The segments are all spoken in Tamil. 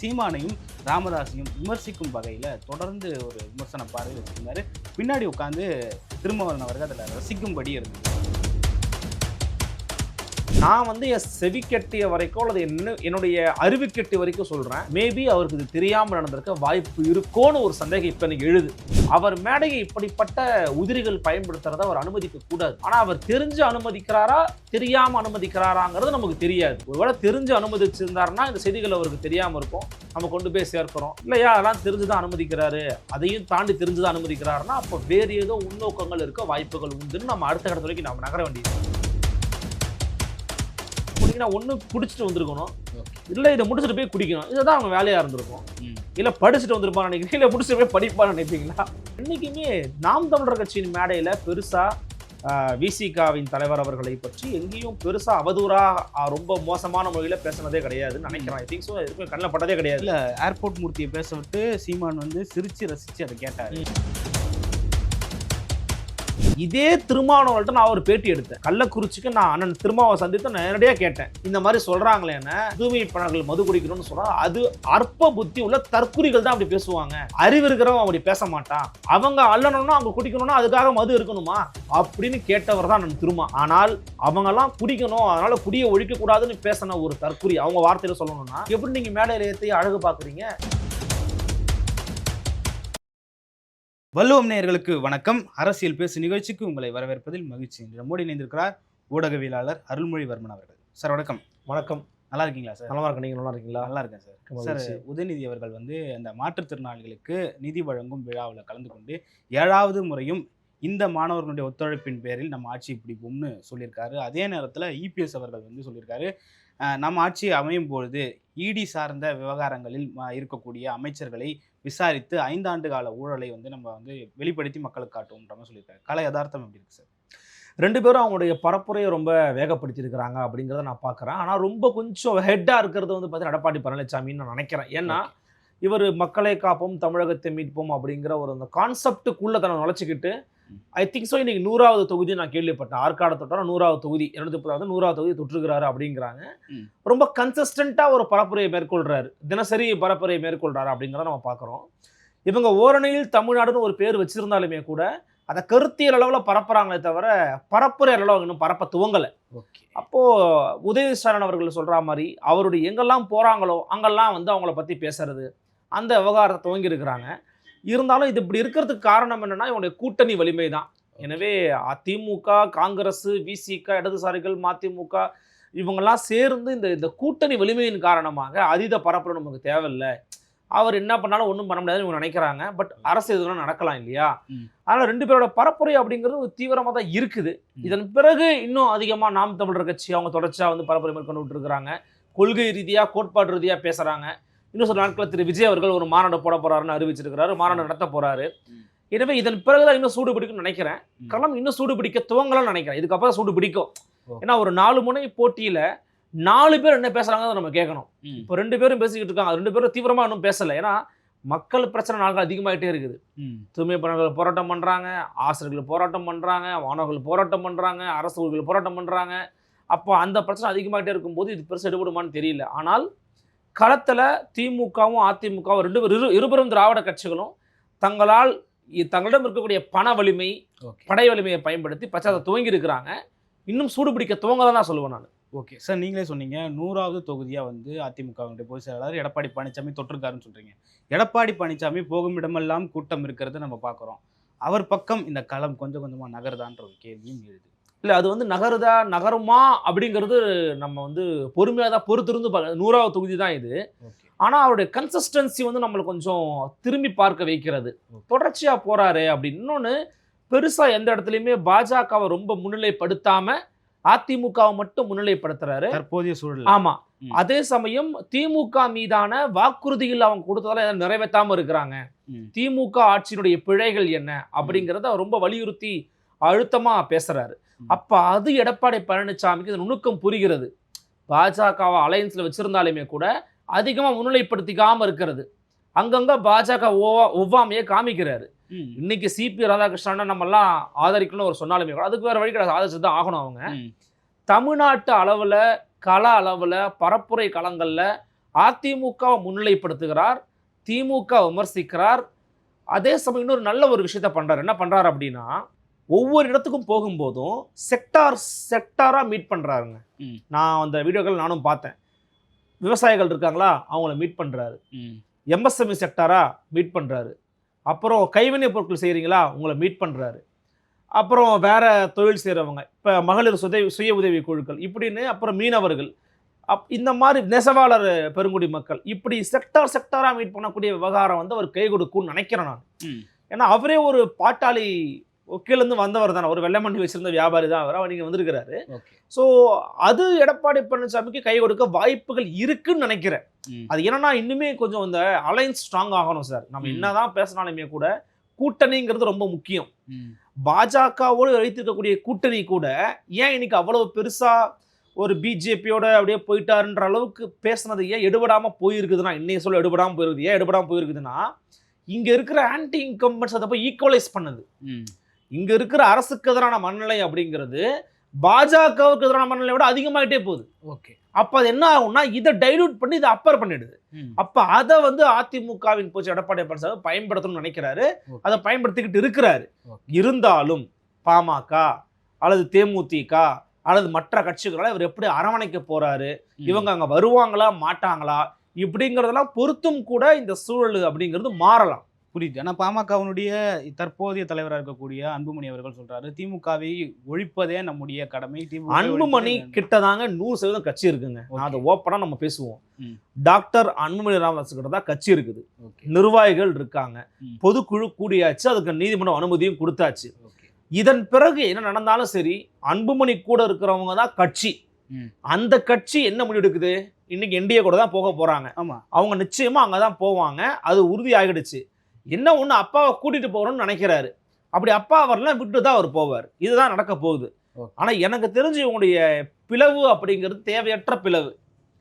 சீமானையும் ராமதாஸையும் விமர்சிக்கும் வகையில் தொடர்ந்து ஒரு விமர்சன பார்வை வச்சுருந்தாரு. பின்னாடி உட்காந்து திருமாவளவன் அவர்கள் அதில் ரசிக்கும்படி இருந்தது. நான் வந்து என் செவி கெட்டிய வரைக்கும் அல்லது என்ன என்னுடைய அறிவு கெட்டி வரைக்கும் சொல்கிறேன் மேபி அவருக்கு இது தெரியாமல் நடந்திருக்க வாய்ப்பு இருக்கோன்னு ஒரு சந்தேகம் இப்போ எனக்கு எழுது. அவர் மேடையை இப்படிப்பட்ட உதிரிகள் பயன்படுத்துறத அவர் அனுமதிக்க கூடாது. ஆனால் அவர் தெரிஞ்சு அனுமதிக்கிறாரா? தெரியாமல் அனுமதிக்கிறாராங்கிறது நமக்கு தெரியாது. ஒருவேளை தெரிஞ்சு அனுமதிச்சிருந்தாருன்னா இந்த செய்திகள் அவருக்கு தெரியாமல் இருக்கும். நம்ம கொண்டு போய் சேர்க்கிறோம். இல்லையா? அதெல்லாம் தெரிஞ்சுதான் அனுமதிக்கிறாரு. அதையும் தாண்டி தெரிஞ்சுதான் அனுமதிக்கிறாருன்னா அப்போ வேறு ஏதோ உள்நோக்கங்கள் இருக்க வாய்ப்புகள் உண்டுன்னு நம்ம அடுத்த கட்டத்து வரைக்கும் நம்ம நகர வேண்டியது. குடிக்கினா ஒன்று குடிச்சிட்டு வந்திருக்கணும். இல்லை இதை முடிச்சுட்டு போய் குடிக்கணும். இதுதான் அவங்க வேலையாக இருந்திருக்கும். இல்லை படிச்சுட்டு வந்திருப்பான்னு நினைக்கிறீங்க இல்லை முடிச்சுட்டு போய் படிப்பான்னு நினைப்பீங்களா? என்றைக்குமே நாம் தமிழர் கட்சியின் மேடையில் பெருசாக விசிகாவின் தலைவர் அவர்களை பற்றி எங்கேயும் பெருசாக அவதூறாக ரொம்ப மோசமான முறையில் பேசுனதே கிடையாதுன்னு நினைக்கிறேன். ஐ திங்க் ஸோ எதுக்கும் கண்ணில் பட்டதே கிடையாது. இல்ல ஏர்போர்ட் மூர்த்தியை பேச விட்டு சீமான் வந்து சிரிச்சு ரசிச்சு அதை கேட்டாரு. இதே திருமாவளவன்ட்ட நான் ஒரு பேட்டி எடுத்தேன். கள்ளக்குறிச்சிக்கு நான் அண்ணன் திருமாவை சந்தித்து நான் நேரடியாக கேட்டேன். இந்த மாதிரி சொல்கிறாங்களேன்னு தூய்மை பணங்கள் மது குடிக்கணும்னு சொன்னா அது அற்ப புத்தி உள்ள தற்குறிகள் தான் அப்படி பேசுவாங்க. அறிவு இருக்கிறவன் அப்படி பேச மாட்டான். அவங்க அல்லணும்னா அவங்க குடிக்கணும்னா அதுக்காக மது இருக்கணுமா அப்படின்னு கேட்டவர் தான் அண்ணன் திருமா. ஆனால் அவங்கெல்லாம் குடிக்கணும். அதனால குடியை ஒழிக்க கூடாதுன்னு பேசின ஒரு தற்குறி அவங்க வார்த்தையில சொல்லணும்னா எப்படி நீங்க மேடையில ஏற்றி அழகு பாக்குறீங்க வள்ளுவம் நேயர்களுக்கு வணக்கம். அரசியல் பேசு நிகழ்ச்சிக்கு உங்களை வரவேற்பதில் மகிழ்ச்சி. நம்மோடு இணைந்திருக்கிறார் ஊடகவியலாளர் அருள்மொழிவர்மன் அவர்கள். சார் வணக்கம். வணக்கம். நல்லா இருக்கீங்களா சார்? நல்லா இருக்க நீங்க நல்லா இருக்கீங்களா? நல்லா இருக்கேன் சார். சார். உதயநிதி அவர்கள் வந்து அந்த மாற்றுத்திறனாளிகளுக்கு நிதி வழங்கும் விழாவில் கலந்து கொண்டு ஏழாவது முறையும் இந்த மாணவர்களுடைய ஒத்துழைப்பின் பேரில் நம்ம ஆட்சி பிடிப்போம்னு சொல்லியிருக்காரு. அதே நேரத்தில் இபிஎஸ் அவர்கள் வந்து சொல்லியிருக்காரு. நம்ம ஆட்சி அமையும் பொழுது இடி சார்ந்த விவகாரங்களில் இருக்கக்கூடிய அமைச்சர்களை விசாரித்து ஐந்தாண்டு கால ஊழலை வந்து நம்ம வந்து வெளிப்படுத்தி மக்களுக்கு காட்டுவோம்ன்ற மாதிரி சொல்லியிருக்காரு. கலை யதார்த்தம் எப்படி இருக்கு சார்? ரெண்டு பேரும் அவங்களுடைய பரப்புரையை ரொம்ப வேகப்படுத்தியிருக்கிறாங்க அப்படிங்கிறத நான் பார்க்குறேன். ஆனால் ரொம்ப கொஞ்சம் ஹெட்டாக இருக்கிறது வந்து பார்த்தீங்கன்னா எடப்பாடி பழனிசாமின்னு நான் நினைக்கிறேன். ஏன்னா இவர் மக்களை காப்போம் தமிழகத்தை மீட்போம் அப்படிங்கிற ஒரு அந்த கான்செப்டுக்குள்ளே தன்னை நுழைச்சிக்கிட்டு. ஐ திங்க் ஸோ இன்னைக்கு நூறாவது தொகுதி நான் கேள்விப்பட்டேன். ஆற்காடு தொட்டாலும் நூறாவது தொகுதி இரநூத்தி முப்பதாவது நூறாவது தொகுதி தொற்றுகிறாரு அப்படிங்கிறாங்க. ரொம்ப கன்சிஸ்டண்ட்டாக ஒரு பரப்புரையை மேற்கொள்றாரு. தினசரி பரப்புரையை மேற்கொள்றாரு அப்படிங்கிறத நம்ம பார்க்குறோம். இவங்க ஓரணியில் தமிழ்நாடுன்னு ஒரு பேர் வச்சிருந்தாலுமே கூட அதை கருத்தியல் அளவில் பரப்புறாங்களே தவிர பரப்புரை அளவில் இன்னும் பரப்ப துவங்கலை. ஓகே. அப்போது உதயநிதி ஸ்டாலின் அவர்கள் சொல்கிற மாதிரி அவருடைய எங்கெல்லாம் போகிறாங்களோ அங்கெல்லாம் வந்து அவங்கள பற்றி பேசுறது அந்த விவகாரத்தை துவங்கி இருக்கிறாங்க இருந்தாலும் இது இப்படி இருக்கிறதுக்கு காரணம் என்னன்னா இவங்களுடைய கூட்டணி வலிமை தான் எனவே அதிமுக காங்கிரஸ் விசிக இடதுசாரிகள் மதிமுக இவங்கெல்லாம் சேர்ந்து இந்த இந்த கூட்டணி வலிமையின் காரணமாக அதீத பரப்புரை நமக்கு தேவையில்லை. அவர் என்ன பண்ணாலும் ஒன்றும் பண்ண முடியாதுன்னு இவங்க நினைக்கிறாங்க. பட் அரசு எதுவும் நடக்கலாம் இல்லையா. அதனால் ரெண்டு பேரோட பரப்புரை அப்படிங்கிறது ஒரு தீவிரமாக தான் இருக்குது. இதன் பிறகு இன்னும் அதிகமாக நாம் தமிழர் கட்சி அவங்க தொடர்ச்சியாக வந்து பரப்புரை மேற்கொண்டு இருக்கிறாங்க கொள்கை ரீதியாக கோட்பாடு ரீதியாக பேசுகிறாங்க இன்னும் சில நாட்களில் திரு விஜய் அவர்கள் ஒரு மாநாடு போட போறாருன்னு அறிவிச்சிருக்கிறாரு மாநாடு நடத்த போறாரு. எனவே இதன் பிறகுதான் இன்னும் சூடு பிடிக்கும்னு நினைக்கிறேன். களம் இன்னும் சூடு பிடிக்க துவங்கலாம்னு நினைக்கிறேன். இதுக்கப்புறம் சூடு பிடிக்கும். ஏன்னா ஒரு நாலு முனை போட்டியில நாலு பேர் என்ன பேசுறாங்க நம்ம கேட்கணும். இப்போ ரெண்டு பேரும் பேசிக்கிட்டு இருக்காங்க. ரெண்டு பேரும் தீவிரமா இன்னும் பேசல. ஏன்னா மக்கள் பிரச்சனை நாட்கள் அதிகமாயிட்டே இருக்குது. தூய்மை பணியாளர்கள் போராட்டம் பண்றாங்க ஆசிரியர்கள் போராட்டம் பண்றாங்க மாணவர்கள் போராட்டம் பண்றாங்க அரசு ஊழியர்கள் போராட்டம் பண்றாங்க. அப்போ அந்த பிரச்சனை அதிகமாகிட்டே இருக்கும்போது இது பெருசு எடுபடுமான்னு தெரியல. ஆனால் களத்தில் திமுகவும் அதிமுகவும் ரெண்டு இரு இருபெரும் திராவிட கட்சிகளும் தங்களால் தங்களிடம் இருக்கக்கூடிய பண வலிமை படை வலிமையை பயன்படுத்தி பிரச்சாரத்தை துவங்கி இருக்கிறாங்க. இன்னும் சூடு பிடிக்க துவங்க தான் சொல்லுவேன் நான். ஓகே. சார் நீங்களே சொன்னீங்க நூறாவது தொகுதியா வந்து அதிமுகவுடைய பொதுச் செயலாளர் எடப்பாடி பழனிசாமி தொற்றுக்காருன்னு சொல்றீங்க. எடப்பாடி பழனிசாமி போகும் இடமெல்லாம் கூட்டம் இருக்கிறத நம்ம பார்க்குறோம். அவர் பக்கம் இந்த களம் கொஞ்சம் கொஞ்சமா நகருதான்ற ஒரு கேள்வியும் எழுது. இல்லை அது வந்து நகருதா நகருமா அப்படிங்கிறது நம்ம வந்து பொறுமையாக தான் பொறுத்திருந்து பார்க்க நூறாவது தொகுதி தான் இது ஆனால் அவருடைய கன்சிஸ்டன்சி வந்து நம்மளை கொஞ்சம் திரும்பி பார்க்க வைக்கிறது. தொடர்ச்சியாக போறாரு அப்படின்னு. இன்னொன்று பெருசாக எந்த இடத்துலையுமே பாஜகவை ரொம்ப முன்னிலைப்படுத்தாம அதிமுகவை மட்டும் முன்னிலைப்படுத்துறாரு. தற்போதைய சூழல் ஆமா. ம். அதே சமயம் திமுக மீதான வாக்குறுதிகள் அவங்க கொடுத்ததால நிறைவேற்றாம இருக்கிறாங்க. திமுக ஆட்சியினுடைய பிழைகள் என்ன அப்படிங்கிறத ரொம்ப வலியுறுத்தி அழுத்தமா பேசுறாரு. அப்ப அது எடப்பாடி பழனிசாமிக்கு இந்த நுணுக்கம் புரிகிறது. பாஜகவை அலையன்ஸ்ல வச்சிருந்தாலுமே கூட அதிகமா முன்னிலைப்படுத்திக்காம இருக்கிறது. அங்கங்க பாஜக ஒவ்வா ஒவ்வாமையே காமிக்கிறாரு. இன்னைக்கு சிபி ராதாகிருஷ்ணன் நம்ம எல்லாம் ஆதரிக்கணும்னு ஒரு சொன்னாலுமே கூட அதுக்கு வேற வழி கிடையாது. ஆதரிச்சு தான் ஆகணும் அவங்க. தமிழ்நாட்டு அளவில் கள அளவில் பரப்புரை களங்களில் அதிமுகவை முன்னிலைப்படுத்துகிறார் திமுக விமர்சிக்கிறார். அதே சமயம் இன்னொரு நல்ல ஒரு விஷயத்த பண்றாரு. என்ன பண்றாரு அப்படின்னா ஒவ்வொரு இடத்துக்கும் போகும்போதும் செக்டார் செக்டாரா மீட் பண்றாருங்க. ம். நான் அந்த வீடியோக்கள் நானும் பார்த்தேன். விவசாயிகள் இருக்காங்களா? அவங்கள மீட் பண்றாரு. ம். எம்எஸ்எம்இ செக்டாரா மீட் பண்றாரு. அப்புறம் கைவினை பொருட்கள் செய்கிறீங்களா உங்களை மீட் பண்றாரு. அப்புறம் வேற தொழில் செய்கிறவங்க இப்போ மகளிர் சுய சுய உதவி குழுக்கள். இப்படின்னு அப்புறம் மீனவர்கள். அப் இந்த மாதிரி நெசவாளர் பெருங்குடி மக்கள். இப்படி செக்டார் செக்டாராக மீட் பண்ணக்கூடிய விவகாரம் வந்து அவர் கை கொடுக்கும்னு நினைக்கிறேன் நான். ஏன்னா அவரே ஒரு பாட்டாளி கீழேருந்து வந்தவர் தானே. ஒரு வெள்ளமண்டி வச்சிருந்த வியாபாரி தான் அவர். அவர் இங்கே வந்திருக்கிறாரு. ஸோ அது எடப்பாடி பழனிசாமிக்கு கை கொடுக்க வாய்ப்புகள் இருக்குன்னு நினைக்கிறேன். அது என்னன்னா இன்னுமே கொஞ்சம் இந்த அலைன்ஸ் ஸ்ட்ராங் ஆகணும் சார். நம்ம. என்னதான் பேசினாலுமே கூட கூட்டணிங்கிறது ரொம்ப முக்கியம். பாஜகவோடு வைத்திருக்கக்கூடிய கூட்டணி கூட ஏன் இன்னைக்கு அவ்வளவு பெருசா ஒரு பிஜேபியோட அப்படியே போயிட்டாருன்ற அளவுக்கு பேசுனது ஏன் எடுபடாம போயிருக்குதுன்னா இன்னைக்கு சொல்ல எடுபடாம போயிருக்குது. ஏன் எடுபடாம போயிருக்குதுன்னா இங்க இருக்கிற ஆன்டி இன்கம்பன்ஸ் அதை போய் ஈக்குவலைஸ் பண்ணுது. இங்க இருக்கிற அரசுக்கு எதிரான மனநிலை அப்படிங்கிறது பாஜகவுக்கு எதிரான மனநிலையை விட அதிகமாயிட்டே போகுது ஓகே அப்ப அது என்ன ஆகும்னா இதை டைல்யூட் பண்ணி இதை அப்பர் பண்ணிடுது. அப்ப அதை வந்து அதிமுகவின் போச்சு எடப்பாடி பழனிசாமி பயன்படுத்தணும்னு நினைக்கிறாரு. அதை பயன்படுத்திக்கிட்டு இருக்கிறாரு. இருந்தாலும் பாமக அல்லது தேமுதிக அல்லது மற்ற கட்சிகளால் இவர் எப்படி அரவணைக்க போறாரு. இவங்க அங்க வருவாங்களா மாட்டாங்களா இப்படிங்கிறதெல்லாம் பொருத்தும் கூட இந்த சூழல் அப்படிங்கிறது மாறலாம் புரியுது. ஆனா பாமகவினுடைய தற்போதைய தலைவராக இருக்கக்கூடிய அன்புமணி அவர்கள் சொல்றாரு திமுகவை ஒழிப்பதே நம்முடைய கடமை திமுக அன்புமணி ஒழிப்பதே கிட்டதாங்க நூறு சதவீதம் கட்சி இருக்குங்க. அதை ஓப்பனா நம்ம பேசுவோம். டாக்டர் அன்புமணி ராமதாஸ் கிட்ட தான் கட்சி இருக்குது. நிர்வாகிகள் இருக்காங்க. பொதுக்குழு கூடியாச்சு அதுக்கு நீதிமன்றம் அனுமதியும் கொடுத்தாச்சு. இதன் பிறகு என்ன நடந்தாலும் சரி அன்புமணி கூட இருக்கிறவங்க தான் கட்சி. அந்த கட்சி என்ன முடிவு எடுக்குது இன்னைக்கு என்டிஏ கூட தான் போக போறாங்க. ஆமா. அவங்க நிச்சயமா அங்கதான் போவாங்க. அது உறுதி ஆகிடுச்சு. என்ன ஒண்ணு அப்பாவை கூட்டிட்டு போறோம்னு நினைக்கிறாரு. அப்படி அப்பா வரலாம் விட்டு தான் அவர் போவார். இதுதான் நடக்க போகுது. Okay. ஆனா எனக்கு தெரிஞ்சு இவங்களுடைய பிளவு அப்படிங்கிறது தேவையற்ற பிளவு.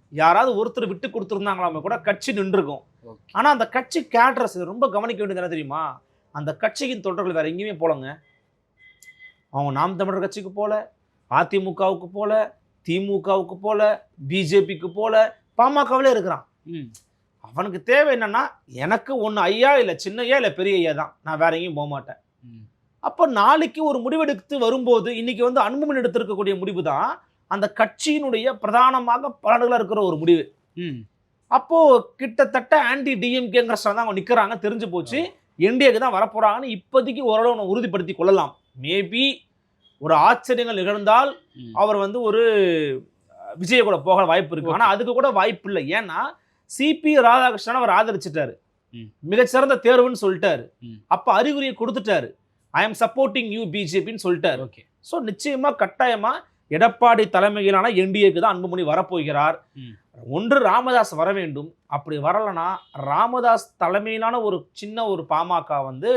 யாராவது ஒருத்தர் விட்டு கொடுத்துருந்தாங்களாமே கூட கட்சி நின்றுக்கும். ஓகே. ஆனா அந்த கட்சி கேட்ரஸ் ரொம்ப கவனிக்க வேண்டியது என்ன தெரியுமா? அந்த கட்சியின் தொண்டர்கள் வேற எங்கேயுமே போலங்க. அவங்க நாம் தமிழர் கட்சிக்கு போல அதிமுகவுக்கு போல திமுகவுக்கு போல பிஜேபிக்கு போல பாமகவிலே இருக்கிறான். அவனுக்கு தேவை என்னன்னா எனக்கு ஒன்று ஐயா இல்லை சின்ன ஐயா இல்லை பெரிய ஐயா தான். நான் வேற எங்கேயும் போக மாட்டேன். அப்போ நாளைக்கு ஒரு முடிவெடுத்து வரும்போது இன்னைக்கு வந்து அன்புமணி எடுத்திருக்கக்கூடிய முடிவு தான் அந்த கட்சியினுடைய பிரதானமாக பலன்களாக இருக்கிற ஒரு முடிவு. ம். அப்போ கிட்டத்தட்ட ஆன்டி டிஎம்கேங்கிற தான் அவங்க நிற்கிறாங்க தெரிஞ்சு போச்சு. என்டிஏக்கு தான் வரப்போறாங்கன்னு இப்போதைக்கு ஓரளவு நம்ம உறுதிப்படுத்தி கொள்ளலாம். மேபி ஒரு ஆச்சரியங்கள் நிகழ்ந்தால். அவர் வந்து ஒரு விஜய் கூட போக வாய்ப்பு இருக்கு. ஆனா அதுக்கு கூட வாய்ப்பு இல்லை. ஏன்னா சிபி ராதாகிருஷ்ணன் அவர் ஆதரிச்சிட்டாரு. மிகச்சிறந்த தேர்வுன்னு சொல்லிட்டாரு. அப்ப அறிகுறியை கொடுத்துட்டாரு. ஐ எம் சப்போர்ட்டிங் யூ பிஜேபின்னு சொல்லிட்டாரு. ஓகே. ஸோ நிச்சயமா கட்டாயமா எடப்பாடி தலைமையிலான என்டிஏக்கு தான் அன்புமணி வரப்போகிறார். ஒன்று ராமதாஸ் வர வேண்டும். அப்படி வரலனா ராமதாஸ் தலைமையிலான ஒரு சின்ன ஒரு பாமக வந்து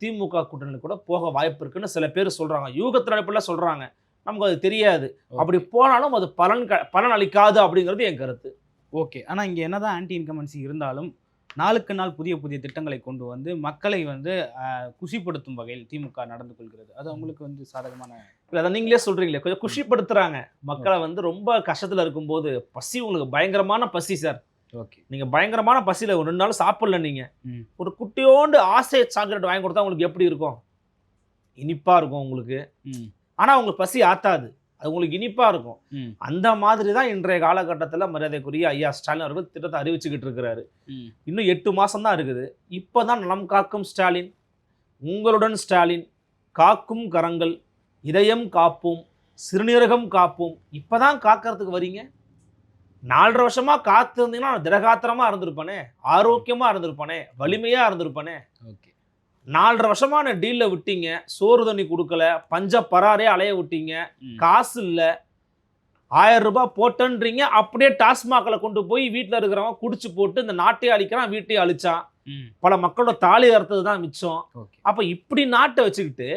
திமுக கூட்டணி கூட போக வாய்ப்பு இருக்குன்னு சில பேர் சொல்றாங்க. யூகத்தின் அடிப்படையில் சொல்றாங்க. நமக்கு அது தெரியாது. அப்படி போனாலும் அது பலன் பலன் அளிக்காது அப்படிங்கிறது என் கருத்து. ஓகே. ஆனா இங்க என்னதான் ஆன்டி இன்கமன்சி இருந்தாலும் நாளுக்கு நாள் புதிய புதிய திட்டங்களை கொண்டு வந்து மக்களை வந்து குஷிப்படுத்தும் வகையில் திமுக நடந்து கொள்கிறது. அது அவங்களுக்கு வந்து சாதகமான இல்லை அதை நீங்களே சொல்றீங்களே. கொஞ்சம் குஷிப்படுத்துறாங்க. மக்களை வந்து ரொம்ப கஷ்டத்துல இருக்கும்போது பசி உங்களுக்கு பயங்கரமான பசி சார். ஓகே. நீங்க பயங்கரமான பசியில ஒரு ரெண்டு நாள் சாப்பிடல நீங்க. ம். ஒரு குட்டியோண்டு ஆசை சாக்லேட் வாங்கி கொடுத்தா உங்களுக்கு எப்படி இருக்கும்? இனிப்பா இருக்கும் உங்களுக்கு. ம். ஆனா உங்களுக்கு பசி ஆத்தாது. அது உங்களுக்கு இனிப்பா இருக்கும். அந்த மாதிரி தான் இன்றைய காலகட்டத்தில் மரியாதைக்குரிய ஐயா ஸ்டாலின் அவர்கள் திட்டத்தை அறிவிச்சுக்கிட்டு இருக்கிறாரு. இன்னும் எட்டு மாசம் தான் இருக்குது. இப்போதான் நலம் காக்கும் ஸ்டாலின் உங்களுடன் ஸ்டாலின் காக்கும் கரங்கள் இதயம் காப்போம் சிறுநீரகம் காப்போம். இப்பதான் காக்கிறதுக்கு வரீங்க? நாலரை வருஷமா காத்து இருந்தீங்கன்னா நான் திடகாத்திரமா இருந்திருப்பானே ஆரோக்கியமா இருந்திருப்பானே வலிமையா இருந்திருப்பானே. ஓகே. நாலரை வருஷமா நான் டீல்ல விட்டீங்க. சோறு தண்ணி கொடுக்கல. பஞ்ச பராரே அலைய விட்டீங்க. காசு இல்லை. ஆயிரம் ரூபாய் போட்டேன்றீங்க. அப்படியே டாஸ்மாகில் கொண்டு போய் வீட்டில் இருக்கிறவன் குடிச்சு போட்டு இந்த நாட்டையே அழிக்கிறான் வீட்டையே அழிச்சான். பல மக்களோட தாலி அறுத்தது தான் மிச்சம். அப்போ இப்படி நாட்டை வச்சுக்கிட்டு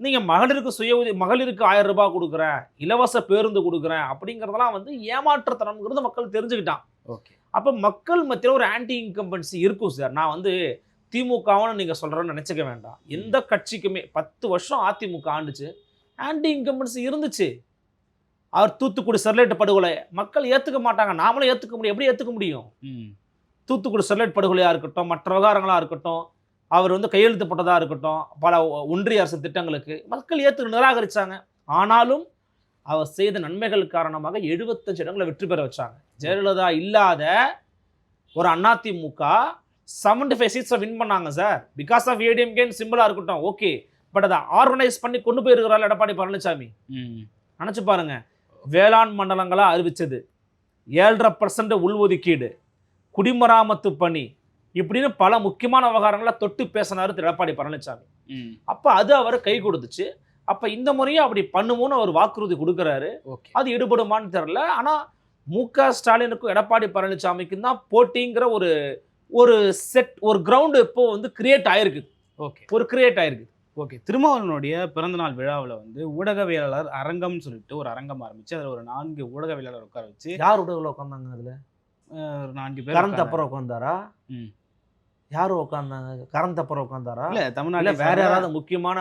நீங்கள் மகளிருக்கு சுய உதவி மகளிருக்கு ஆயிரம் ரூபாய் கொடுக்குறேன் இலவச பேருந்து கொடுக்குறேன் அப்படிங்கிறதெல்லாம் வந்து ஏமாற்றுத்தனம்ங்கிறது மக்கள் தெரிஞ்சுக்கிட்டான். ஓகே. அப்போ மக்கள் மத்தியில் ஒரு ஆன்டி இன்கம்பன்சி இருக்கும் சார். நான் வந்து திமுகவுன்னு நீங்கள் சொல்கிறேன்னு நினச்சிக்க வேண்டாம். எந்த கட்சிக்குமே பத்து வருஷம் அதிமுக ஆண்டுச்சு. ஆன்டி இன்கம்பன்சி இருந்துச்சு. அவர் தூத்துக்குடி ஸ்டெர்லைட் படுகொலை. மக்கள் ஏத்துக்க மாட்டாங்க. நாமளும் ஏத்துக்க முடியும். எப்படி ஏத்துக்க முடியும்? தூத்துக்குடி ஸ்டெர்லைட் படுகொலையா இருக்கட்டும் மற்ற விவகாரங்களா இருக்கட்டும் அவர் வந்து கையெழுத்து போட்டதா இருக்கட்டும் பல ஒன்றிய அரசு திட்டங்களுக்கு மக்கள் ஏத்து நிராகரிச்சாங்க. ஆனாலும் அவர் செய்த நன்மைகள் காரணமாக எழுபத்தஞ்சு இடங்களை வெற்றி பெற வச்சாங்க. ஜெயலலிதா இல்லாத ஒரு அதிமுக செவன்டி ஃபைவ் சீட்ஸை வின் பண்ணாங்க சார் பிகாஸ் ஆஃப் ஏடிஎம்கேன்னு சிம்பிளா இருக்கட்டும் ஓகே பட் அதை ஆர்கனைஸ் பண்ணி கொண்டு போயிருக்கிறாள் எடப்பாடி பழனிசாமி. நினச்சி பாருங்க. வேளாண் மண்டலங்களா அறிவிச்சது. ஏழரை பர்சன்ட் உள்ஒதுக்கீடு குடிமராமத்து பணி இப்படின்னு பல முக்கியமான விவகாரங்களை தொட்டு பேசினாரு திரு எடப்பாடி பழனிசாமி. அப்போ அது அவர் கை கொடுத்துச்சு. அப்போ இந்த முறையும் அப்படி பண்ணுமோன்னு அவர் வாக்குறுதி கொடுக்குறாரு. ஓகே. அது ஈடுபடுமான்னு தெரில ஆனால் மு க ஸ்டாலினுக்கும் எடப்பாடி பழனிசாமிக்கும் தான் போட்டிங்கிற ஒரு ஒரு செட் ஒரு கிரவுண்டு இப்போ வந்து கிரியேட் ஆயிருக்கு. ஓகே ஒரு கிரியேட் ஆயிருக்கு. ஓகே திருமாவளவனுடைய பிறந்தநாள் விழாவில் வந்து ஊடகவியலாளர் அரங்கம்னு சொல்லிட்டு ஒரு அரங்கம் ஆரம்பிச்சு அதில் ஒரு நான்கு ஊடகவியலாளர் உட்கார வச்சு யார் உடவுல உட்காந்தாங்க அதுல? ஒரு நான்கு பேர் கரண்ட். அப்புறம் உட்காந்தாரா? ம். யார் உட்காந்தாங்க? கரண்ட் அப்புறம் உட்காந்தாரா? இல்ல தமிழ்நாட்டில் வேற யாராவது முக்கியமான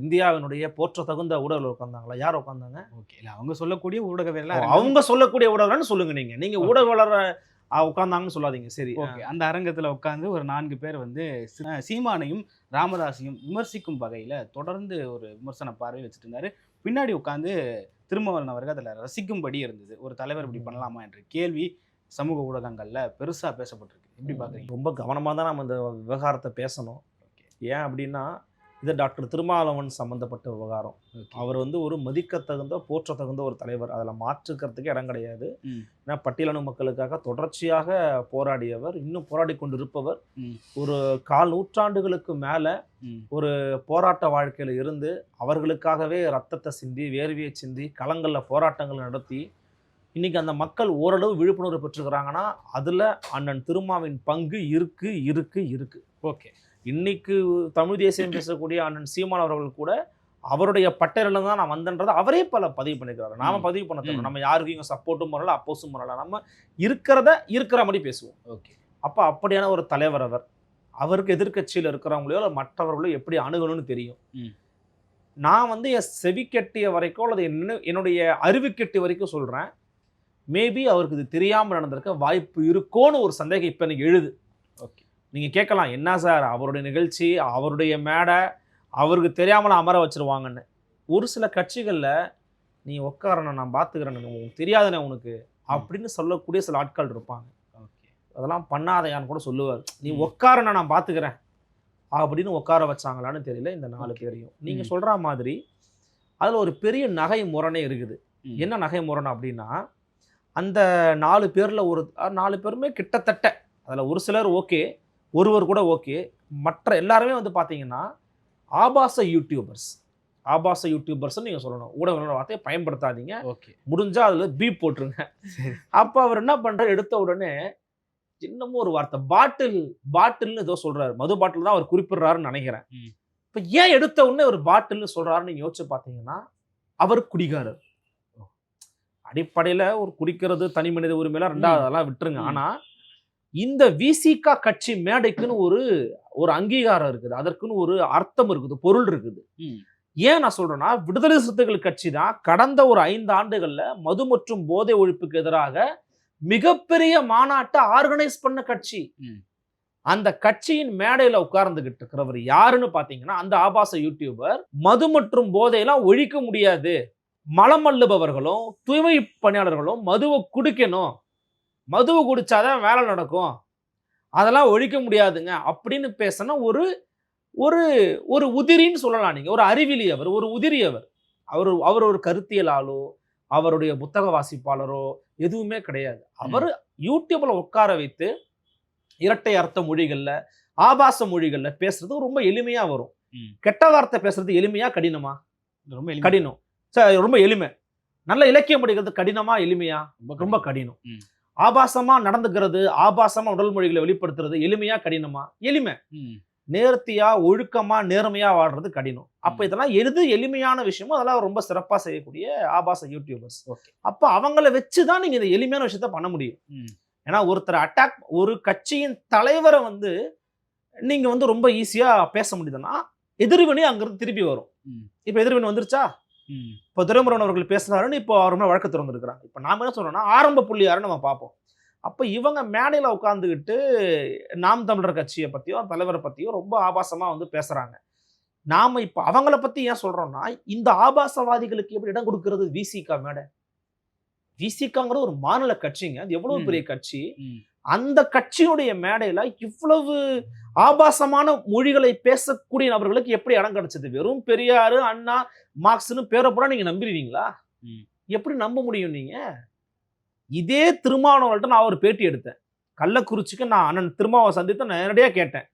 இந்தியாவினுடைய போற்ற தகுந்த ஊடகர்கள் உட்காந்தாங்களா? யார் உட்காந்தாங்க? ஓகே இல்ல அவங்க சொல்லக்கூடிய ஊடகவியலாளர் அவங்க சொல்லக்கூடிய ஊடகம்னு சொல்லுங்க நீங்க. நீங்க Okay. உட்காந்தாங்கன்னு சொல்லாதீங்க. சரி ஓகே. அந்த அரங்கத்துல உட்கார்ந்து ஒரு நான்கு பேர் வந்து சீமானையும் ராமதாஸையும் விமர்சிக்கும் வகையில தொடர்ந்து ஒரு விமர்சன பார்வை வச்சுட்டு இருந்தாரு. பின்னாடி உட்கார்ந்து திருமாவளவன் அவர்கள் அதுல ரசிக்கும்படி இருந்தது. ஒரு தலைவர் இப்படி. பண்ணலாமா என்ற கேள்வி சமூக ஊடகங்கள்ல பெருசா பேசப்பட்டிருக்கு. எப்படி பாக்குறீங்க? ரொம்ப கவனமா தான் நம்ம இந்த விவகாரத்தை பேசணும். ஓகே. ஏன் அப்படின்னா இது டாக்டர் திருமாவளவன் சம்பந்தப்பட்ட விவகாரம். அவர் வந்து ஒரு மதிக்க தகுந்த போற்ற தகுந்த ஒரு தலைவர். அதில் மாற்றுக்கிறதுக்கு இடம் கிடையாது. ஏன்னா பட்டியலின மக்களுக்காக தொடர்ச்சியாக போராடியவர் இன்னும் போராடி கொண்டிருப்பவர். ஒரு கால் நூற்றாண்டுகளுக்கு மேலே ம். போராட்ட வாழ்க்கையில் இருந்து அவர்களுக்காகவே ரத்தத்தை சிந்தி வேர்வையை சிந்தி களங்களில் போராட்டங்கள் நடத்தி இன்னைக்கு அந்த மக்கள் ஓரளவு விழிப்புணர்வு பெற்றுக்கிறாங்கன்னா அதில் அண்ணன் திருமாவின் பங்கு இருக்கு இருக்கு இருக்கு. ஓகே. இன்னைக்கு தமிழ் தேசியம் பேசக்கூடிய அண்ணன் சீமான் அவர்கள் கூட அவருடைய பட்டறையில் தான் நான் வந்தேன்றதை அவரே பல பதிவு பண்ணிக்கிறாரு நாம. பதிவு பண்ண தேவை. நம்ம யாருக்கும் இங்கே சப்போர்ட்டும் பண்ணல அப்போஸும் பண்ணல. நம்ம இருக்கிறத இருக்கிற மாதிரி பேசுவோம். ஓகே. அப்போ அப்படியான ஒரு தலைவர் அவர். அவருக்கு எதிர்க்கட்சியில் இருக்கிறவங்களையோ இல்லை மற்றவர்களோ எப்படி அணுகணும்னு தெரியும். நான் வந்து என் செவி கெட்டிய வரைக்கும் அல்லது என்ன என்னுடைய அறிவு கெட்டிய வரைக்கும் சொல்கிறேன் மேபி அவருக்கு இது தெரியாமல் நடந்திருக்க வாய்ப்பு இருக்கோன்னு ஒரு சந்தேகம் இப்போ எனக்கு எழுது. ஓகே. நீங்கள் கேட்கலாம் என்ன சார்? அவருடைய நிகழ்ச்சி அவருடைய மேடை அவருக்கு தெரியாமல் அமர வச்சிருவாங்கன்னு. ஒரு சில கட்சிகளில் நீ உட்காரணும் நான் பார்த்துக்கிறேன் உனக்கு தெரியாதுனே உனக்கு. அப்படின்னு சொல்லக்கூடிய சில ஆட்கள் இருப்பாங்க. ஓகே. அதெல்லாம் பண்ணாதையான்னு கூட சொல்லுவார். நீ ம். உட்காரன நான் பார்த்துக்கிறேன் அப்படின்னு உட்கார வச்சாங்களான்னு தெரியல இந்த நாலு. பேரையும். நீங்கள். சொல்கிற மாதிரி அதில் ஒரு பெரிய நகை முரணே இருக்குது. என்ன நகை முரண் அப்படின்னா அந்த நாலு பேரில் ஒரு நாலு பேருமே கிட்டத்தட்ட அதில் ஒரு சிலர் ஓகே ஒருவர் கூட ஓகே. மற்ற எல்லாருமே வந்து பார்த்தீங்கன்னா ஆபாச யூடியூபர்ஸ் ஆபாச யூடியூபர்ஸ்னு நீங்கள் சொல்லணும். ஊடகங்களோட வார்த்தையை பயன்படுத்தாதீங்க. ஓகே. முடிஞ்சா அதில் பீப் போட்டுருங்க. அப்போ அவர் என்ன பண்றாரு? எடுத்த உடனே இன்னமும் ஒரு வார்த்தை பாட்டில் பாட்டில்னு ஏதோ சொல்றாரு. மது பாட்டில் தான் அவர் குறிப்பிடுறாருன்னு நினைக்கிறேன். இப்போ ஏன் எடுத்த உடனே ஒரு பாட்டில்னு சொல்றாருன்னு நீங்க யோசிச்சு பார்த்தீங்கன்னா அவர் குடிகாரர். அடிப்படையில் ஒரு குடிக்கிறது தனி மனித உரிமையெல்லாம் ரெண்டாவது. அதெல்லாம் விட்டுருங்க. ம். இந்த விசிகா கட்சி மேடைக்குன்னு ஒரு ஒரு அங்கீகாரம் இருக்குது. அதற்குன்னு ஒரு அர்த்தம் இருக்குது பொருள் இருக்குது. ஏன் நான் சொல்றேன்னா விடுதலை சிறுத்தைகள் கட்சி தான் கடந்த ஒரு ஐந்து ஆண்டுகள்ல மது மற்றும் போதை ஒழிப்புக்கு எதிராக மிகப்பெரிய மாநாட்டை ஆர்கனைஸ் பண்ண கட்சி. அந்த கட்சியின் மேடையில உட்கார்ந்துகிட்டு இருக்கிறவர் யாருன்னு பாத்தீங்கன்னா அந்த ஆபாச யூடியூபர் மது மற்றும் போதையெல்லாம் ஒழிக்க முடியாது. மலம் அள்ளுபவர்களும் தூய்மை பணியாளர்களும் மதுவை குடிக்கணும். மதுவை குடிச்சாதான் வேலை நடக்கும். அதெல்லாம் ஒழிக்க முடியாதுங்க. அப்படின்னு பேசின ஒரு ஒரு ஒரு உதிரின்னு சொல்லலாம் நீங்க. ஒரு அறிவிலி அவர் ஒரு உதிரி அவர் அவர் அவர் ஒரு கருத்தியலாளோ அவருடைய புத்தக வாசிப்பாளரோ எதுவுமே கிடையாது. அவர் யூடியூப்ல உட்கார வைத்து இரட்டை அர்த்த மொழிகள்ல ஆபாச மொழிகள்ல பேசுறது ரொம்ப எளிமையா வரும். கெட்ட வார்த்தை பேசுறது எளிமையா கடினமா? ரொம்ப. கடினம். சரி ரொம்ப எளிமை. நல்ல இலக்கியம் படிக்கிறது கடினமா எளிமையா? ரொம்ப கடினம். ஆபாசமா நடந்துக்கிறது ஆபாசமா உடல் மொழிகளை வெளிப்படுத்துறது எளிமையா கடினமா? எளிமை. நேர்த்தியா ஒழுக்கமா நேர்மையா வாழ்றது கடினம். அப்ப. இதெல்லாம் எது எளிமையான விஷயமோ அதெல்லாம் ரொம்ப சிறப்பா செய்யக்கூடிய ஆபாச யூடியூபர்ஸ் அப்ப அவங்கள வச்சுதான் நீங்க இந்த எளிமையான விஷயத்த பண்ண முடியும். ஏன்னா ஒருத்தர் அட்டாக் ஒரு கட்சியின் தலைவரை வந்து நீங்க வந்து ரொம்ப ஈஸியா பேச முடியுதுன்னா எதிர்வினை அங்கிருந்து திருப்பி வரும். இப்ப எதிர்வினை வந்துருச்சா. இப்போ துரைமுருகன் அவர்கள் பேசுனாருன்னு இப்போ அவர் மேலே வழக்கு திறந்துருக்கிறாங்க. இப்போ நாம என்ன சொல்றோம்னா ஆரம்ப புள்ளி யாருன்னு நம்ம பார்ப்போம். அப்போ இவங்க மேடையில் உட்காந்துக்கிட்டு நாம் தமிழர் கட்சியை பற்றியோ தலைவரை பற்றியோ ரொம்ப ஆபாசமாக வந்து பேசுகிறாங்க நாம இப்போ அவங்கள பற்றி ஏன் சொல்கிறோம்னா இந்த ஆபாசவாதிகளுக்கு எப்படி இடம் கொடுக்கறது விசிகா மேடை? விசிகாங்கிறது ஒரு மாநில கட்சிங்க. அது எவ்வளவு ம். பெரிய கட்சி. அந்த கட்சியுடைய மேடையில இவ்வளவு ஆபாசமான மொழிகளை பேசக்கூடிய நபர்களுக்கு எப்படி இடம் கிடைச்சது? வெறும் பெரியாரு அண்ணா மார்க்ஸ்னு பேரை கூட நீங்க நம்பிடுவீங்களா. எப்படி நம்ப முடியும் நீங்க? இதே திருமாவளவன்ட்ட நான் ஒரு பேட்டி எடுத்தேன். கள்ளக்குறிச்சிக்கு நான் அண்ணன் திருமாவை சந்தித்து நான் நேரடியா கேட்டேன்.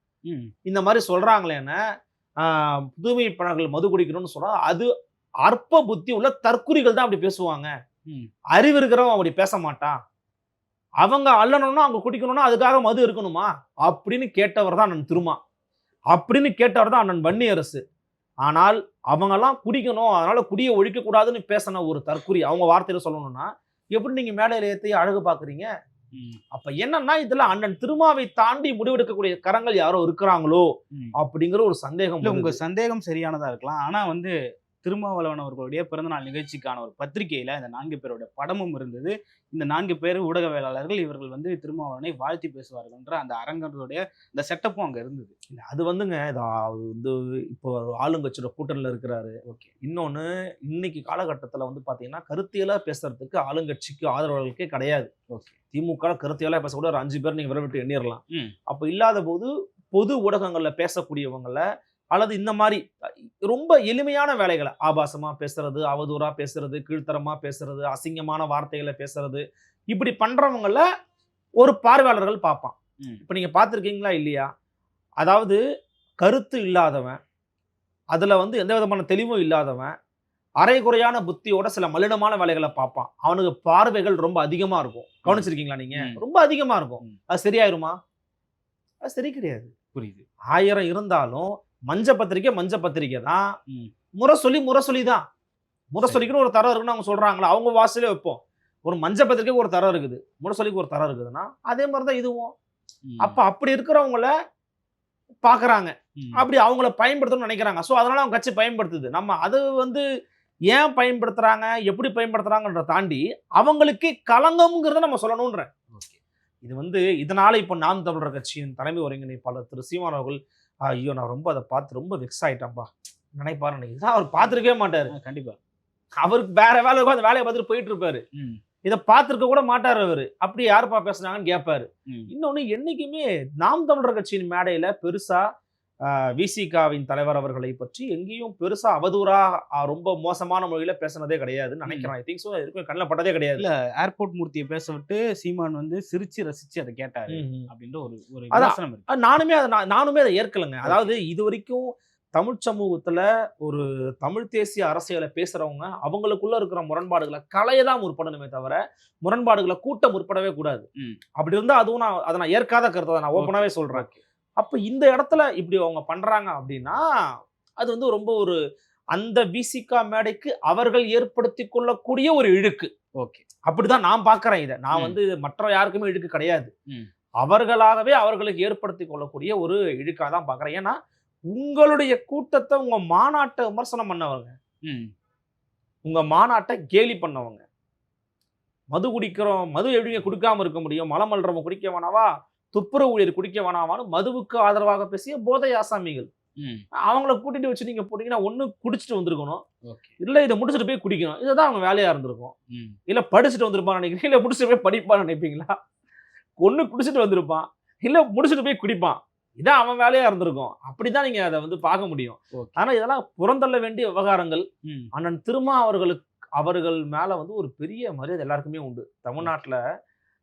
இந்த மாதிரி சொல்றாங்களேன்னு புதுமை பணங்கள் மது குடிக்கணும்னு சொன்னா அது அற்ப புத்தி உள்ள தற்குறிகள் தான் அப்படி பேசுவாங்க. அறிவு இருக்கிறவன் அப்படி பேச மாட்டான். அவங்க அள்ளணும்னா அவங்க குடிக்கணும்னா அதுக்காக மது இருக்கணுமா அப்படின்னு கேட்டவர் தான் அண்ணன் திருமா அப்படின்னு கேட்டவர் தான் அண்ணன் வன்னி அரசு ஆனால் அவங்கெல்லாம் குடிக்கணும் அதனால குடியை ஒழிக்க கூடாதுன்னு பேசின ஒரு தற்குறி அவங்க வார்த்தையில சொல்லணும்னா எப்படி நீங்க மேடையில ஏற்றி அழகு பாக்குறீங்க ம். அப்ப என்னன்னா இதுல அண்ணன் திருமாவை தாண்டி முடிவெடுக்கக்கூடிய கரங்கள் யாரோ இருக்கிறாங்களோ. அப்படிங்கிற ஒரு சந்தேகம் உங்க. சந்தேகம் சரியானதா இருக்கலாம் ஆனா வந்து திருமாவளவன் அவர்களுடைய பிறந்தநாள் நிகழ்ச்சிக்கான ஒரு பத்திரிகையில இந்த நான்கு பேரோட படமும் இருந்தது. இந்த நான்கு பேர் ஊடகவியலாளர்கள் இவர்கள் வந்து திருமாவளவனை வாழ்த்தி பேசுவார்கள்ன்ற அந்த அரங்கனுடைய இந்த செட்டப்பும் அங்க இருந்தது. இல்ல, அது வந்துங்க இது வந்து இப்போ ஆளுங்கட்சியோட கூட்டணியில் இருக்கிறாரு. ஓகே. இன்னொன்னு இன்னைக்கு காலகட்டத்தில் வந்து பார்த்தீங்கன்னா கருத்தியலாக பேசுறதுக்கு ஆளுங்கட்சிக்கு ஆதரவாளர்களுக்கே கிடையாது. ஓகே. திமுக கருத்தியலாக பேசக்கூட ஒரு அஞ்சு பேர் நீங்க விரவிட்டு எண்ணிடலாம். அப்போ இல்லாத போது பொது ஊடகங்கள்ல பேசக்கூடியவங்கள அல்லது இந்த மாதிரி ரொம்ப எளிமையான வேலைகளை ஆபாசமா பேசுறது அவதூறா பேசுறது கீழ்த்தரமா பேசுறது அசிங்கமான வார்த்தைகளை பேசுறது இப்படி பண்றவங்கள ஒரு பார்வையாளர்கள் பார்ப்பான். இப்போ நீங்க பார்த்துருக்கீங்களா இல்லையா? அதாவது கருத்து இல்லாதவன் அதுல வந்து எந்த விதமான தெளிவும் இல்லாதவன் அரைகுறையான புத்தியோட சில மலினமான வேலைகளை பார்ப்பான். அவனுக்கு பார்வைகள் ரொம்ப அதிகமா இருக்கும். கவனிச்சிருக்கீங்களா நீங்க. ரொம்ப அதிகமா இருக்கும். அது சரியாயிருமா? அது சரி கிடையாது. புரியுது. ஆயிரம் இருந்தாலும் மஞ்ச பத்திரிக்கை மஞ்ச பத்திரிக்கை தான். ம். முறை சொல்லி முறை சொல்லி தான். சொல்லிக்குன்னு ஒரு தரம் இருக்குன்னு அவங்க சொல்றாங்களா அவங்க வாசலே வைப்போம். ஒரு மஞ்ச பத்திரிக்கைக்கு ஒரு தரம் இருக்குது. முறை சொல்லிக்கு ஒரு தரம் இருக்குதுன்னா அதே மாதிரி தான் இதுவும். அப்ப அப்படி இருக்கிறவங்கள பாக்குறாங்க. ம். அப்படி அவங்கள பயன்படுத்தணும்னு நினைக்கிறாங்க. ஸோ அதனால அவங்க கட்சி பயன்படுத்துது. நம்ம அது வந்து ஏன் பயன்படுத்துறாங்க எப்படி பயன்படுத்துறாங்கன்ற தாண்டி அவங்களுக்கு களங்கம்ங்கிறத நம்ம சொல்லணுன்ற இது வந்து இதனால இப்போ நாம் தமிழர் கட்சியின் தலைமை ஒருங்கிணைப்பாளர் திரு சீமான் அவர்கள் ஐயோ நான் ரொம்ப அதை பார்த்து ரொம்ப வெக்ஸ் ஆயிட்டேன்ப்பா நினைப்பாரு நினைக்கிறேன். அவர் பார்த்துருக்கவே மாட்டாரு கண்டிப்பா அவருக்கு வேற வேலை இருக்கும் அந்த வேலையை பார்த்துட்டு போயிட்டு இருப்பாரு. இதை பார்த்துருக்க கூட மாட்டாரு அவரு அப்படி யாருப்பா பேசுனாங்கன்னு கேட்பாரு. இன்னொன்னு என்னைக்குமே நாம் தமிழர் கட்சியின் மேடையில பெருசா விசிகாவின் தலைவர் அவர்களை பற்றி எங்கேயும் பெருசா அவதூறா ஆஹ், ரொம்ப மோசமான முறையில பேசுனதே கிடையாதுன்னு நினைக்கிறேன். ஐ திங்க் ஸோ கண்ணில் பட்டதே கிடையாது. இல்ல ஏர்போர்ட் மூர்த்தியை பேச விட்டு சீமான் வந்து சிரிச்சு ரசிச்சு அதை கேட்டாரு. அப்படின்ற ஒரு ஒரு. விமர்சனம் நானுமே அதை நான் நானுமே அதை ஏற்கலைங்க. அதாவது இது வரைக்கும் தமிழ் சமூகத்துல ஒரு தமிழ் தேசிய அரசியலை பேசுறவங்க அவங்களுக்குள்ள இருக்கிற முரண்பாடுகளை களைய தான் முற்படணுமே தவிர முரண்பாடுகளை கூட்ட முற்படவே கூடாது. அப்படி இருந்தா அதுவும் நான் அதை நான் ஏற்காத கருத்தை நான் ஓப்பனாவே சொல்றேன். ஓகே. அப்ப இந்த இடத்துல இப்படி அவங்க பண்றாங்க அப்படின்னா அது வந்து ரொம்ப ஒரு அந்த விசிகா மேடைக்கு அவர்கள் ஏற்படுத்தி கொள்ளக்கூடிய ஒரு இழுக்கு. ஓகே. அப்படிதான் நான் பார்க்கறேன் இதை. நான். வந்து மற்ற யாருக்குமே இழுக்கு கிடையாது. அவர்களாகவே அவர்களுக்கு ஏற்படுத்தி கொள்ளக்கூடிய ஒரு இழுக்காக தான் பார்க்கறேன் ஏன்னா உங்களுடைய கூட்டத்தை உங்க மாநாட்டை விமர்சனம் பண்ணவங்க ம். உங்க மாநாட்டை கேலி பண்ணவங்க மது குடிக்கிறோம் மது எப்படிங்க குடிக்காம இருக்க முடியும் மலம் அல்றவங்க குடிக்க வேணாவா? துப்புரவு ஊழியர் குடிக்க வேணாமான்னு மதுவுக்கு ஆதரவாக பேசிய போதை ஆசாமிகள். அவங்கள கூட்டிட்டு வச்சு நீங்க போட்டீங்கன்னா ஒண்ணு குடிச்சிட்டு வந்திருக்கணும். இல்ல இதை முடிச்சுட்டு போய் குடிக்கணும். இதுதான் அவங்க வேலையா இருந்திருக்கும். இல்ல படிச்சுட்டு வந்திருப்பான்னு நினைக்கிறீங்க. இல்ல முடிச்சுட்டு போய் படிப்பான்னு நினைப்பீங்களா? ஒண்ணு குடிச்சிட்டு வந்திருப்பான். இல்ல முடிச்சுட்டு போய் குடிப்பான். இதான் அவன் வேலையா இருந்திருக்கும். அப்படிதான் நீங்க அதை வந்து பார்க்க முடியும். ஆனா இதெல்லாம் புறந்தள்ள வேண்டிய விவகாரங்கள். அண்ணன் திருமா அவர்களுக்கு அவர்கள் மேல வந்து ஒரு பெரிய மரியாதை எல்லாருக்குமே உண்டு. தமிழ்நாட்டுல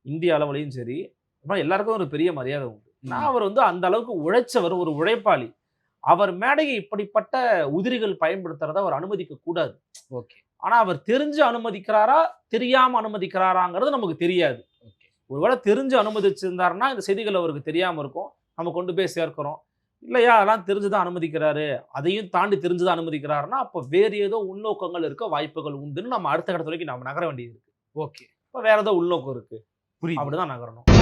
இந்திய அளவுலையும் சரி அப்புறம் எல்லாருக்கும் ஒரு பெரிய மரியாதை உண்டு. நான் அவர் வந்து அந்த அளவுக்கு உழைச்சவர் ஒரு உழைப்பாளி. அவர் மேடையை இப்படிப்பட்ட உதிரிகள் பயன்படுத்துறத அவர் அனுமதிக்க கூடாது. ஓகே. ஆனா அவர் தெரிஞ்சு அனுமதிக்கிறாரா தெரியாம அனுமதிக்கிறாராங்கிறது நமக்கு தெரியாது. ஓகே. ஒருவேளை தெரிஞ்சு அனுமதிச்சிருந்தாருன்னா இந்த செய்திகள் அவருக்கு தெரியாம இருக்கும். நம்ம கொண்டு போய் சேர்க்கிறோம். இல்லையா அதெல்லாம் தெரிஞ்சுதான் அனுமதிக்கிறாரு. அதையும் தாண்டி தெரிஞ்சுதான் அனுமதிக்கிறாருன்னா அப்போ வேறு ஏதோ உள்நோக்கங்கள் இருக்க வாய்ப்புகள் உண்டுன்னு நம்ம அடுத்த கட்ட வரைக்கும் நம்ம நகர வேண்டியது இருக்கு. ஓகே. இப்போ வேற ஏதோ உள்நோக்கம் இருக்கு. புரியுது. அப்படிதான் நகரணும்.